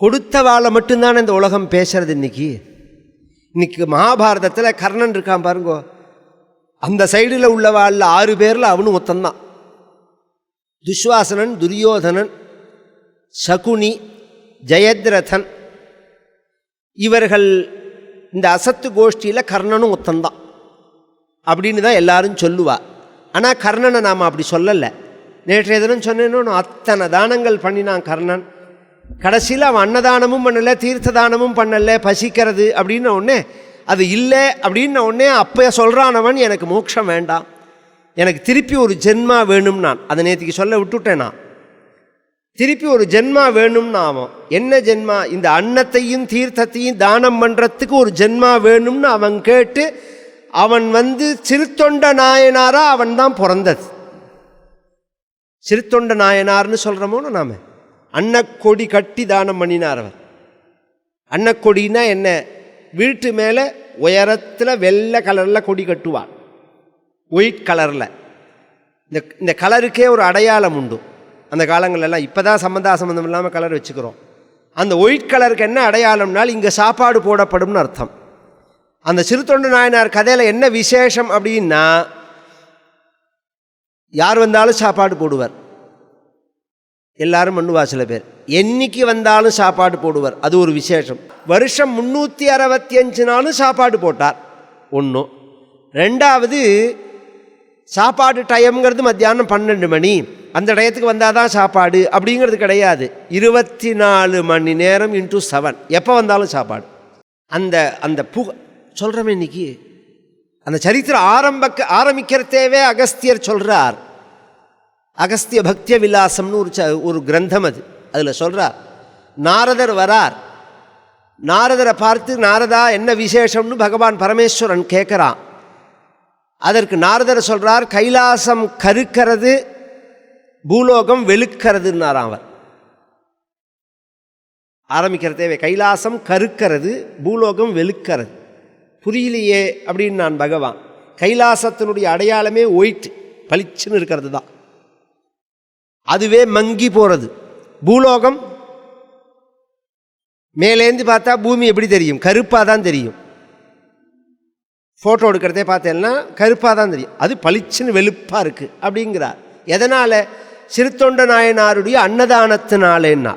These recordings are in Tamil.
கொடுத்தவாளை மட்டும்தானே இந்த உலகம் பேசுறது இன்னைக்கு? இன்னைக்கு மகாபாரதத்தில் கர்ணன் இருக்கான் பாருங்கோ. அந்த சைடில் உள்ளவாளில் ஆறு பேரில் அவனும் ஒத்தந்தான். துஷ்வாசனன் துரியோதனன் சகுனி ஜெயத்ரதன். இவர்கள் இந்த அசத்து கோஷ்டியில் கர்ணனும் ஒத்தந்தான். அப்படின்னு தான் எல்லாரும் சொல்லுவா. ஆனால் கர்ணனை நாம் அப்படி சொல்லலை. நேற்றைய தினம் சொன்னேன்னு அத்தனை தானங்கள் பண்ணினான் கர்ணன். கடைசியில் அவன் அன்னதானமும் பண்ணலை தீர்த்ததானமும் பண்ணலை பசிக்கிறது அப்படின்ன உடனே அது இல்லை அப்படின்ன உடனே அப்போ சொல்கிறானவன் எனக்கு மோட்சம் வேண்டாம். எனக்கு திருப்பி ஒரு ஜென்மா வேணும் நான். அதை நேற்றுக்கு சொல்ல விட்டுட்டேன் நான். திருப்பி ஒரு ஜென்மா வேணும்னு அவன். என்ன ஜென்மா? இந்த அன்னத்தையும் தீர்த்தத்தையும் தானம் பண்ணுறதுக்கு ஒரு ஜென்மா வேணும்னு அவன் கேட்டு அவன் வந்து சிறுத்தொண்ட நாயனாரா அவன் தான் பிறந்தது. சிறுத்தொண்ட நாயனார்னு சொல்கிறோமோன்னு நாம? அன்னக்கொடி கட்டி தானம் பண்ணினார் அவர். அன்னக்கொடினா என்ன? வீட்டு மேலே உயரத்தில் வெள்ளை கலரில் கொடி கட்டுவார். ஒயிட் கலரில். இந்த இந்த கலருக்கே ஒரு அடையாளம் உண்டு. அந்த காலங்களெல்லாம் இப்போ தான் சம்மந்தா சம்மந்தம் இல்லாமல் கலர் வச்சுக்கிறோம். அந்த ஒயிட் கலருக்கு என்ன அடையாளம்னால் இங்கே சாப்பாடு போடப்படும்னு அர்த்தம். அந்த சிறுத்தொண்டு நாயனார் கதையில் என்ன விசேஷம் அப்படின்னா யார் வந்தாலும் சாப்பாடு போடுவார். எல்லாரும் பண்ணுவா சில பேர். என்னைக்கு வந்தாலும் சாப்பாடு போடுவார். அது ஒரு விசேஷம். வருஷம் முந்நூற்றி அறுபத்தி அஞ்சு நாளும் சாப்பாடு போட்டார். ஒன்றும் ரெண்டாவது சாப்பாடு டைம்ங்கிறது மத்தியானம் பன்னெண்டு மணி. அந்த டயத்துக்கு வந்தால் தான் சாப்பாடு. அப்படிங்கிறது கிடையாது. இருபத்தி நாலு மணி நேரம் இன்ட்டு செவன் எப்போ வந்தாலும் சாப்பாடு. அந்த அந்த புக சொல்கிறோமே இன்னைக்கு அந்த சரித்திரம் ஆரம்ப ஆரம்பிக்கிறதேவே அகஸ்தியர் சொல்கிறார் அகஸ்திய பக்திய விலாசம்னு ஒரு ச ஒரு கிரந்தம் அது. அதில் சொல்கிறார் நாரதர் வரார். நாரதரை பார்த்து நாரதா என்ன விசேஷம்னு பகவான் பரமேஸ்வரன் கேட்குறான் அதற்கு நாரதர் சொல்கிறார் கைலாசம் கருக்கிறது பூலோகம் வெளுக்கிறதுன்னாராம் அவர். ஆரம்பிக்கிறதேவே கைலாசம் கருக்கிறது பூலோகம் வெளுக்கிறது. புரியலையே அப்படின்னு நான் பகவான். கைலாசத்தினுடைய அடையாளமே ஒயிட் பளிச்சுன்னு இருக்கிறது தான். அதுவே மங்கி போகிறது பூலோகம் மேலேந்து பார்த்தா பூமி எப்படி தெரியும்? கருப்பாக தான் தெரியும். ஃபோட்டோ எடுக்கிறதே பார்த்தேன்னா கருப்பாக தான் தெரியும். அது பளிச்சுன்னு வெளுப்பாக இருக்குது அப்படிங்கிறார். எதனால்? சிறுத்தொண்ட நாயனாருடைய அன்னதானத்தினாலேன்னா.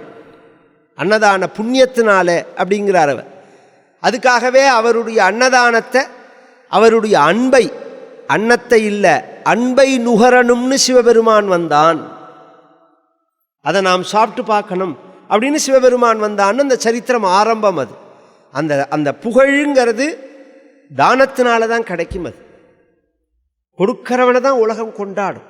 அன்னதான புண்ணியத்தினால அப்படிங்கிறார் அவர். அதுக்காகவே அவருடைய அன்னதானத்தை அவருடைய அன்பை அன்னத்தை இல்லை அன்பை நுகரணும்னு சிவபெருமான் வந்தான். அதை நாம் சாப்பிட்டு பார்க்கணும் அப்படின்னு சிவபெருமான் வந்தான்னு அந்த சரித்திரம் ஆரம்பம் அது. அந்த அந்த புகழுங்கிறது தானத்தினால தான் கிடைக்கும் அது. கொடுக்கிறவனை தான் உலகம் கொண்டாடும்.